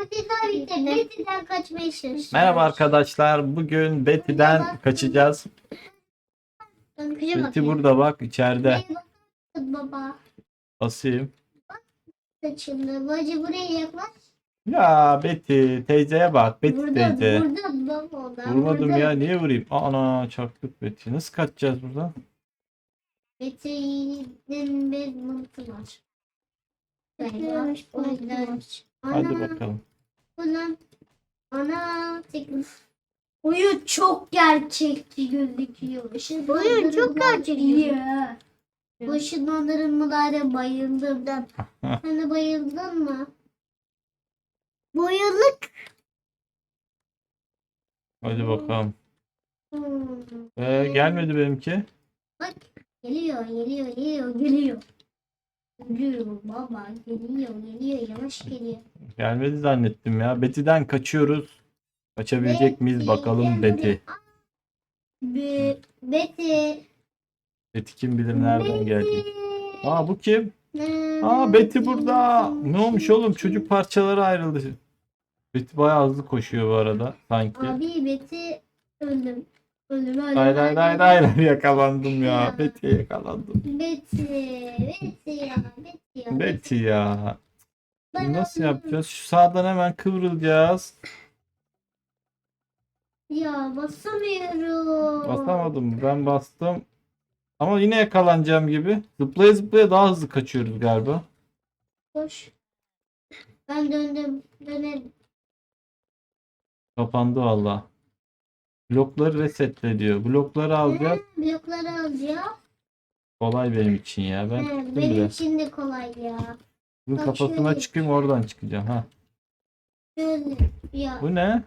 Betty'den kaçmaya çalışıyor. Merhaba arkadaşlar. Bugün Betty'den kaçacağız. Betty burada bak içeride. Baba. Basayım. Saçını. Bacı buraya yaklaş. Ya Betty teyzeye bak. Betty Burada, teyze. burada baba. orada, Vurmadım burada. ya. Niye vurayım? Ana çaktık Betty. Nasıl kaçacağız buradan? Betty'nin bir mantı var. Hadi bakalım. Ulan. Ana. tekrar. Oyun çok gerçekçi gözüküyor. Oyun çok gerçekçi. Bu ışınlandırmalara bayıldım. Sen de bayıldın mı? Bayıldık. Hadi bakalım. Hmm. Ee, gelmedi benimki. Bak geliyor geliyor geliyor geliyor. Geliyor baba geliyor geliyor yavaş geliyor. Gelmedi zannettim ya. Betty'den kaçıyoruz. Kaçabilecek miyiz bakalım Betty. Be Betty. Betty kim bilir nereden. Betty. Aa bu kim? Aa Betty burada. Ne olmuş oğlum? Çocuk parçaları ayrıldı. Betty bayağı hızlı koşuyor bu arada sanki. Abi Betty öldüm. Hayır hayır hayır hayır yakalandım ya. Betty'ye yakalandım. Betty. Betty ya. Betty ya. Betty ya. Ben Nasıl öldüm. yapacağız? Şu sağdan hemen kıvrılacağız. Ya basamıyorum. Basamadım. Ben bastım. Ama yine yakalanacağım gibi. Zıplaya zıplaya daha hızlı kaçıyoruz galiba. Koş. Ben döndüm. Dönelim. Kapandı valla. Blokları resetle diyor. Blokları alacağız. Blokları alacağım. Kolay benim için ya. Ben He, benim bile. için de kolay ya. Bunun bak kafasına şöyle. çıkayım oradan çıkacağım. Ha. Şöyle. Ya. Bu ne?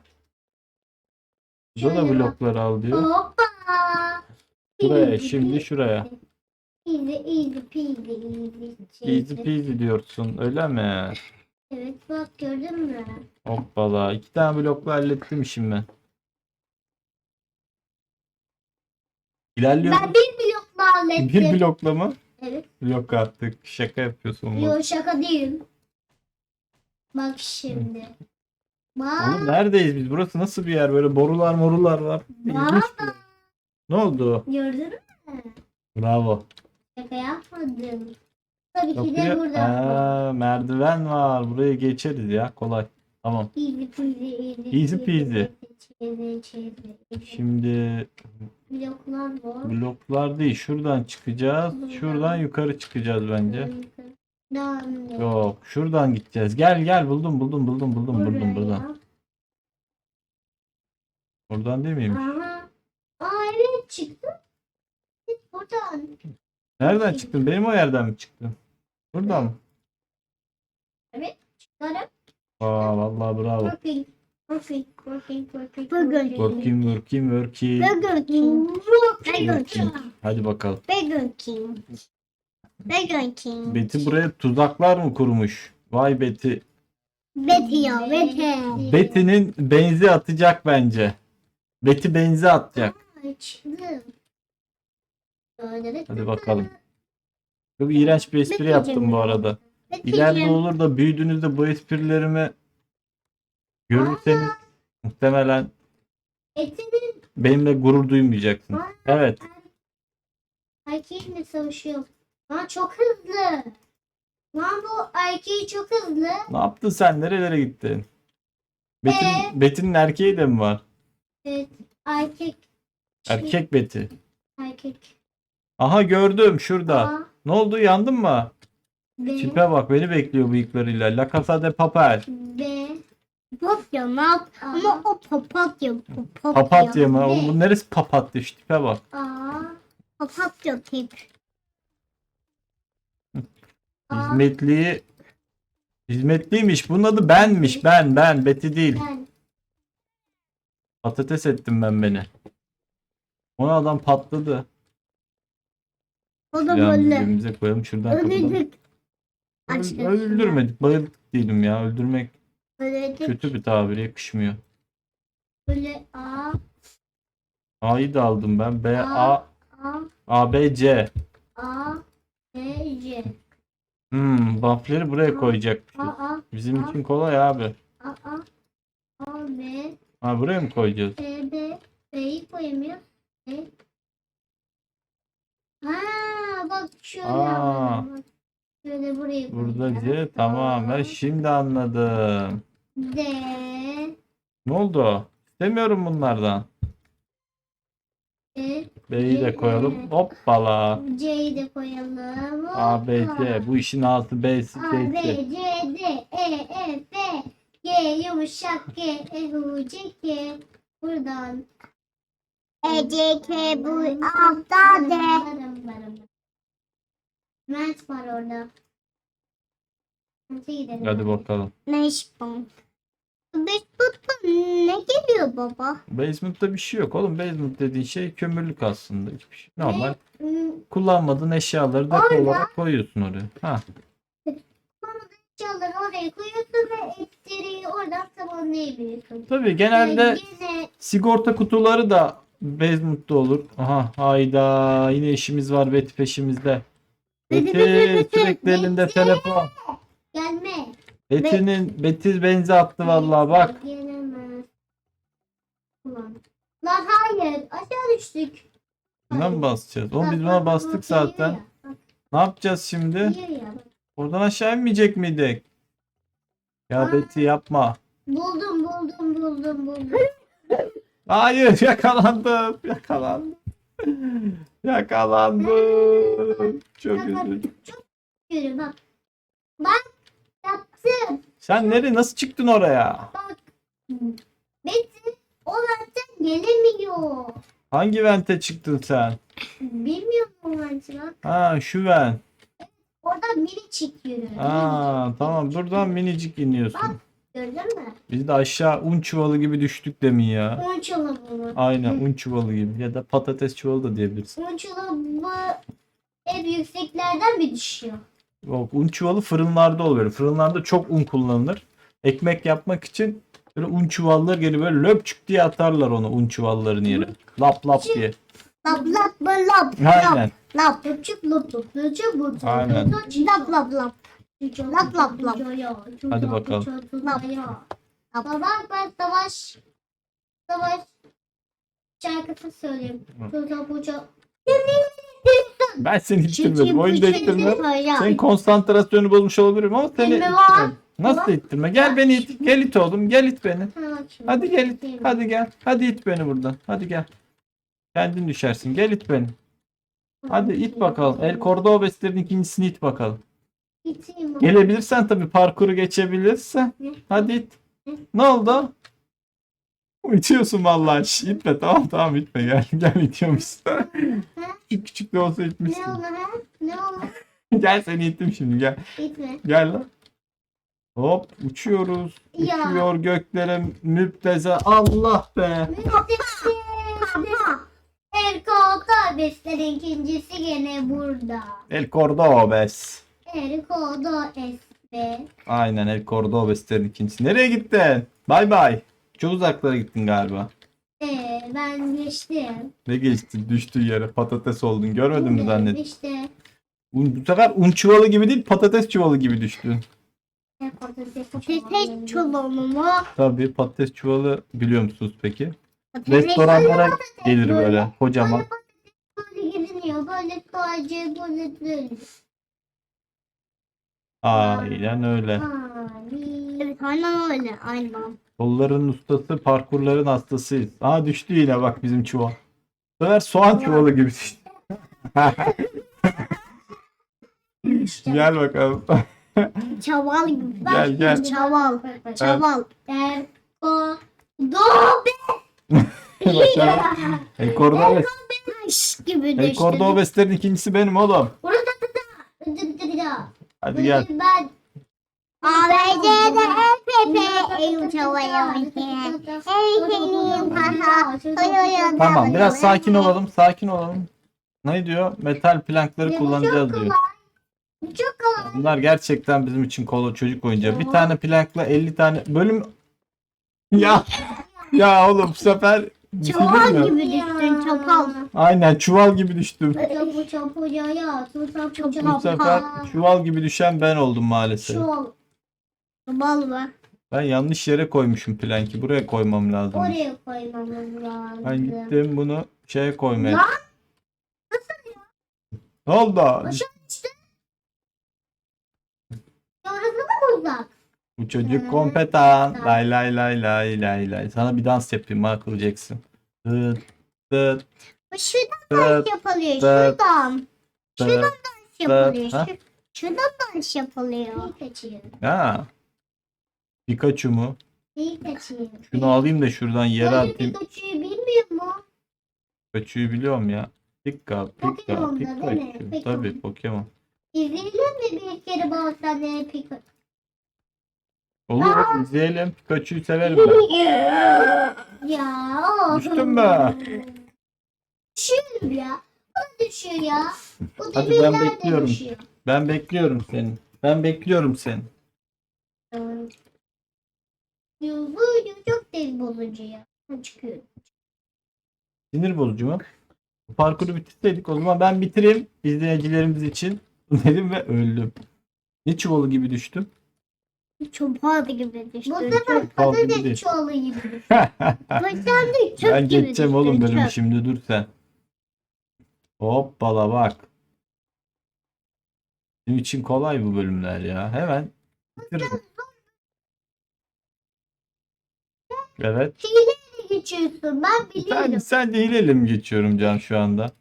Burada da Şöyle bak. blokları al diyor. Hoppa. Şuraya Easy şimdi peasy. şuraya. Easy easy peasy easy. Easy peasy diyorsun öyle mi? Evet bak gördün mü? Hoppala. iki tane blokla hallettim işimi ben. İlerliyorum. Ben bir blokla hallettim. Bir blokla mı? Evet. Blok attık. Şaka yapıyorsun. oğlum. Yo şaka değil. Bak şimdi. Bak. Oğlum neredeyiz biz? Burası nasıl bir yer? Böyle borular morular var. İlginç Bak. Ne oldu? Gördün mü? Bravo. Şaka yapmadım. Tabii ki de Kapıya... burada. Aa, merdiven var. Buraya geçeriz ya. Kolay. Tamam. Easy peasy easy. Easy peasy. Çevre çevre. Şimdi Bloklar var. bloklar değil. Şuradan çıkacağız. Şuradan yukarı çıkacağız bence. Yok. Şuradan gideceğiz. Gel gel. Buldum buldum buldum buldum buldum Buraya. buradan. Buradan değil miymiş? Aha. Aa evet çıktı. Git Buradan. Nereden çıktın? Benim o yerden mi çıktın? Buradan mı? Çıkarım. Aa vallahi bravo. Working. Working. Working. Working. Burger Working working working. Burger King. Burger King. Hadi bakalım. Burger King. Burger King. Betty buraya tuzaklar mı kurmuş? Vay Betty. Betty ya Betty. Betty'nin benzi atacak bence. Betty benzi atacak. Hadi bakalım. Çok iğrenç bir espri yaptım bu arada. İleride olur da büyüdüğünüzde bu esprilerimi görürseniz muhtemelen Etinin benimle gurur duymayacaksınız. Evet. erkeğinle savaşıyor. Lan çok hızlı. Lan bu erkeği çok hızlı. Ne yaptın sen? Nerelere gittin? Betty'nin, Ee? Betty'nin erkeği de mi var? Evet. Erkek. Erkek Betty. Erkek. Aha gördüm şurada. Aa, Ne oldu? Yandın mı? B. Tipe bak beni bekliyor bıyıklarıyla. La Casa de Papel. B. Papatya ne yap? Aa. Ama o papatya. Papatya. Papatya mı? Oğlum bu neresi papatya? Şu tipe bak. A. Papatya tip. Aa. Hizmetliyi Hizmetliymiş. Bunun adı benmiş. Ben ben. Betty değil. Ben. Patates ettim ben beni. Ona adam patladı. O da böyle. cebimize koyalım. Şuradan kapıdan. Açtık. Öldürmedik. Bayıldık değilim ya. Öldürmek Öldürdük. kötü bir tabir. Yakışmıyor. Böyle A. A'yı da aldım ben. B, A, A. A, B, C. A. B. C. Hmm, buff'leri buraya A. koyacakmışız. A. A. Bizim A. için kolay abi. A. A. B, Ha buraya mı koyacağız? B, B, B'yi koyamıyor. B. Ha bak şöyle Aa. yapalım. Bak. Şöyle buraya Burada koyacağız. Tamam ben şimdi anladım. D, Ne oldu? İstemiyorum bunlardan. E, B'yi de koyalım. Hoppala. C'yi de koyalım. A, B. C. Bu işin altı B'si, A, B, C'si. C, D, E, F, F, G, yumuşak G, E, U, C, K. Buradan. E, C, K, bu altta D. Mert var orada. Hadi gidelim. Hadi bakalım. Ne iş bu? Facebook'ta ne geliyor baba? Basement'ta bir şey yok oğlum. Basement dediğin şey kömürlük aslında. Hiçbir şey. Normal. Hmm, Kullanmadığın eşyaları depo Orada. olarak koyuyorsun oraya. Ha. Eşyaları oraya koyuyorsun ve ekseriyi oradan tamamlayabiliyorsun. Tabii genelde yine sigorta kutuları da basement'ta olur. Aha hayda yine işimiz var Betty peşimizde. Betty sürekli elinde telefon. gelme. Betty'nin Betty benzi attı vallahi bak. Gelemez. Ulan. Lan hayır aşağı düştük. Buna mı basacağız? Oğlum biz buna bastık zaten. Ne yapacağız şimdi? Oradan aşağı inmeyecek miydik? Ya. Betty yapma. Buldum buldum buldum buldum. Hayır yakalandım. Yakalandım. Yakalandım. Çok üzüldüm. Yürü bak. Bak yaptım. Sen nereye nasıl çıktın oraya? Bak. Betty o zaten gelemiyor. Hangi vente çıktın sen? Bilmiyorum o mantığı bak. Ha şu ven. Oradan mini çıkıyor. Aa tamam buradan minicik iniyorsun. Gördün mü? Biz de aşağı un çuvalı gibi düştük demin ya. Un çubuğu. Aynen un çuvalı gibi ya da patates çuvalı da diyebilirsin. Un çubuğu hep yükseklerden mi düşüyor? Yok, un çuvalı fırınlarda oluyor. Fırınlarda çok un kullanılır. Ekmek yapmak için böyle un çuvalları gelip böyle löpçük diye atarlar onu un çuvallarını yere. Lap lap diye. Lap lap lap lap Aynen. lap Löpçük löpçük löpçük löpçük. Aynen. lap lap lap. Lap, lap, lap. Hadi bakalım. Lap. Lap. Baba ben savaş savaş şarkısı söyleyeyim. Tuza buca. Ben seni ittirmedim. Oyunda ittirmem. Senin Sen konsantrasyonu bozmuş olabilirim ama seni İttirme var. ittirmem. Nasıl ittirme? Gel beni it. Gel it oğlum. Gel it beni. Bak. Hadi gel it. Hadi gel. Hadi it beni buradan. Hadi gel. Kendin düşersin. Gel it beni. Hadi it bakalım. El Cordobes'lerin ikincisini it bakalım. İteyim. Gelebilirsen tabii parkuru geçebilirsen. Ne? Hadi it. Ne? Ne oldu? İtiyorsun vallahi. Şş, itme tamam tamam itme gel. Gel itiyormuşsun. küçük küçük de olsa Ne itmişsin. oldu ha? Ne oldu? gel seni ittim şimdi gel. İtme. Gel lan. Hop uçuyoruz. Ya. Uçuyor göklere müpteze. Allah be. Erkoğda beslerin ikincisi gene burada. El Cordobes. Erkoğda esbe. Aynen El Cordobes'lerin ikincisi. Nereye gittin? Bay bay. Çok uzaklara gittin galiba. Ee, ben geçtim. Ne geçti? Düştüğü yere patates oldun. Görmedin mi Evet, zannettin? İşte Un, bu sefer un çuvalı gibi değil patates çuvalı gibi düştün. patates çubuğu mu? Tabii patates çuvalı biliyor musunuz peki? Patates Restoranlara gelir böyle kocaman. Böyle patates böyle geliniyor. Böyle sadece böyle böyle. Aynen öyle. Evet aynen öyle aynen. Kolların ustası, parkurların hastasıyız. Aa düştü yine bak bizim çuval. Bu sefer soğan çuvalı gibi düştü. Gel bakalım. Çaval gibi. Gel, gel. Çaval. Bak, bak. Çaval. Erkoğda Bakalım. El Cordobes. Gibi El düştü. Cordobes'lerin ikincisi benim oğlum. Burada da da da. Dı dı dı da. Hadi gel. Ben Tamam biraz sakin olalım. Sakin olalım. Ne diyor? Metal plankları kullanacağız diyor. kolay. Çok kolay. Bunlar gerçekten bizim için kolu çocuk oyuncağı. Bir tane plankla 50 tane bölüm ya ya oğlum bu sefer Mi? gibi düştün çaval. Aynen çuval gibi düştüm. Çapu çapu ya ya. Tu çapu Bu sefer çuval gibi düşen ben oldum maalesef. Çuval. Çaval mı? Ben yanlış yere koymuşum planki. Buraya koymam lazım. Oraya koymamız lazım. Ben gittim bunu şeye koymaya. Lan! Ne oldu? Orası da mı uzak? Bu çocuk kompetan. Lay lay lay lay lay lay. Sana bir dans yapayım Michael Jackson. Tıt tıt Şuradan tıt yapılıyor. Dıt. Şuradan. tıt. Yapılıyor. Ha? Şu- Şuradan dans yapılıyor. Kaçıyor. Ha. Pikachu mu? Kaçıyor. Şunu alayım da şuradan yere Böyle atayım. Pikachu'yu bilmiyor mu? Pikachu'yu biliyorum ya. Pika, Pika, Pokemon'da değil mi? Pikachu. Tabii Pokemon. İzleyelim mi bir kere bana senle Pikachu? Olur izleyelim. Pikachu'yu severim ben. Ya o. Düştün mü? Düşüyorum ya. O düşüyor ya. Bu Hadi ben demirler de bekliyorum. düşüyor. Ben bekliyorum seni. Ben bekliyorum seni. Bu çok deli bozucu ya. Ben çıkıyorum. Sinir bozucu mu? Bu parkuru bitirseydik o zaman ben bitireyim izleyicilerimiz için dedim ve öldüm. Ne çuvalı gibi düştüm. Pahalı gibi düştü. Bu sefer patates çuvalı gibi. Başlandı çöp ben gibi geçeceğim düştü, oğlum bölümü çöp. şimdi dur sen. Hoppala bak. Benim için kolay bu bölümler ya. Hemen bitirdim. Evet. Hileyle geçiyorsun. Ben Sen, biliyorum. sen de hileyle mi geçiyorum Can şu anda?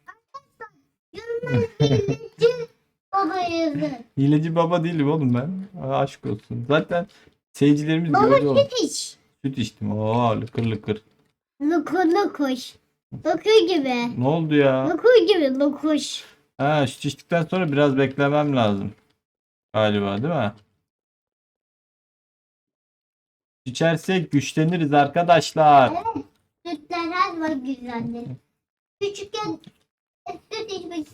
Yorumlara hileci baba yazın. Hileci baba değilim oğlum ben. Aa, aşk olsun. Zaten seyircilerimiz Baba gördü onu. süt iç. Süt içtim. Oo lıkır lıkır. Lukur lukuş. Lukur gibi. Ne oldu ya? Lukur gibi lukuş. Ha süt içtikten sonra biraz beklemem lazım. Galiba değil mi? İçersek güçleniriz arkadaşlar. Sütler her zaman güzeldir. Küçükken süt içmek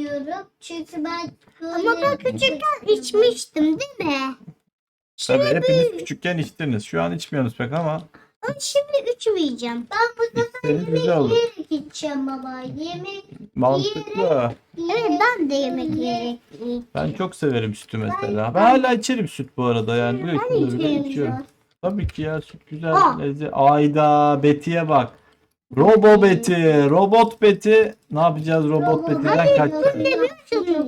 istiyorum. Çünkü ben Ama ben küçükken içmiştim değil mi? Tabii hepiniz küçükken içtiniz. Şu an içmiyorsunuz pek ama Ama şimdi içmeyeceğim. Ben bu sefer içseniz güzel olur. yiyerek içeceğim baba. Yemek Mantıklı. Evet ben de yemek yiyerek yiyeceğim. Ben çok severim sütü mesela. Ben hala içerim süt bu arada yani. Ben içerim içiyorum. Tabii ki ya süt güzel. Aa. lezzet- Ayda Betty'ye bak. Robo Betty, robot Betty. Ne yapacağız robot Betty'den kaçacağız.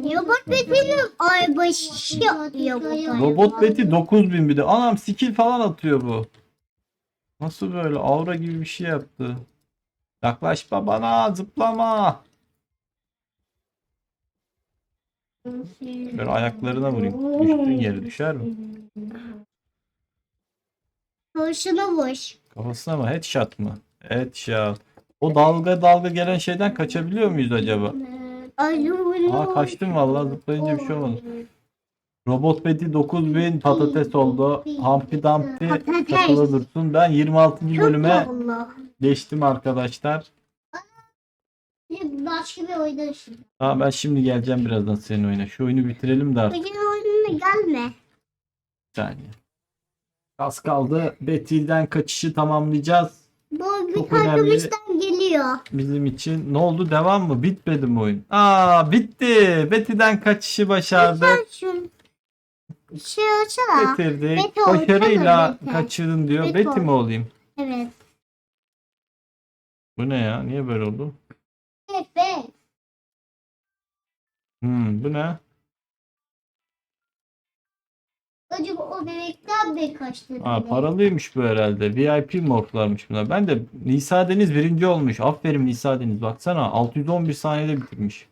Robot benim ay başı yapıyor. Robot Betty 9000 bir de. Anam skill falan atıyor bu. Nasıl böyle aura gibi bir şey yaptı. Yaklaşma bana zıplama. Böyle ayaklarına vurayım. Düştüğün yere düşer mi? Hoşuna boş. Kafasına mı? Headshot mı? Headshot. O dalga dalga gelen şeyden kaçabiliyor muyuz acaba? Aa kaçtım vallahi zıplayınca bir şey olmadı. Robot Betty 9000 patates oldu. Humpty Dumpty Patates. takılı dursun. Ben 26. Çok bölüme geçtim arkadaşlar. Başka bir oyunda şimdi. Aa, ben şimdi geleceğim birazdan senin oyuna. Şu oyunu bitirelim de artık Bugün oyununa gelme. bir saniye. Az kaldı. Betty'den kaçışı tamamlayacağız. Bu bir Çok önemli. arkadaştan geliyor. Bizim için. Ne oldu? Devam mı? Bitmedi mi oyun? Aa bitti. Betty'den kaçışı başardık. Şu şey açsana. Bitirdik. Betty olsana Başarıyla Betty. kaçırdın diyor. Betty Betty mi ol. olayım? Evet. Bu ne ya? Niye böyle oldu? Evet. Hmm, bu ne? Acaba o bebekten mi kaçtı? Aa, bebek? paralıymış bu herhalde. VIP morflarmış bunlar. Ben de Nisa Deniz birinci olmuş. Aferin Nisa Deniz. Baksana 611 saniyede bitirmiş.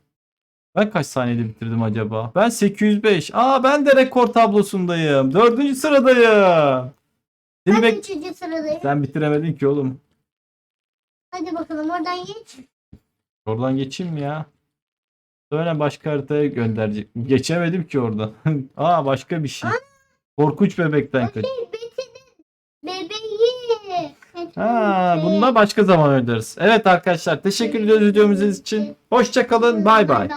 Ben kaç saniyede bitirdim acaba? Ben 805. Aa ben de rekor tablosundayım. Dördüncü sıradayım. Seni Ben bek- üçüncü sıradayım. Sen bitiremedin ki oğlum. Hadi bakalım oradan geç. Oradan geçeyim mi ya? Sonra başka haritaya gönderecek. Geçemedim ki oradan. Aa başka bir şey. Korkunç bebekten kaç. Bebeği. Ha, bunu da başka zaman öderiz. Evet arkadaşlar teşekkür ediyoruz videomuz için. Hoşçakalın. Bay bay.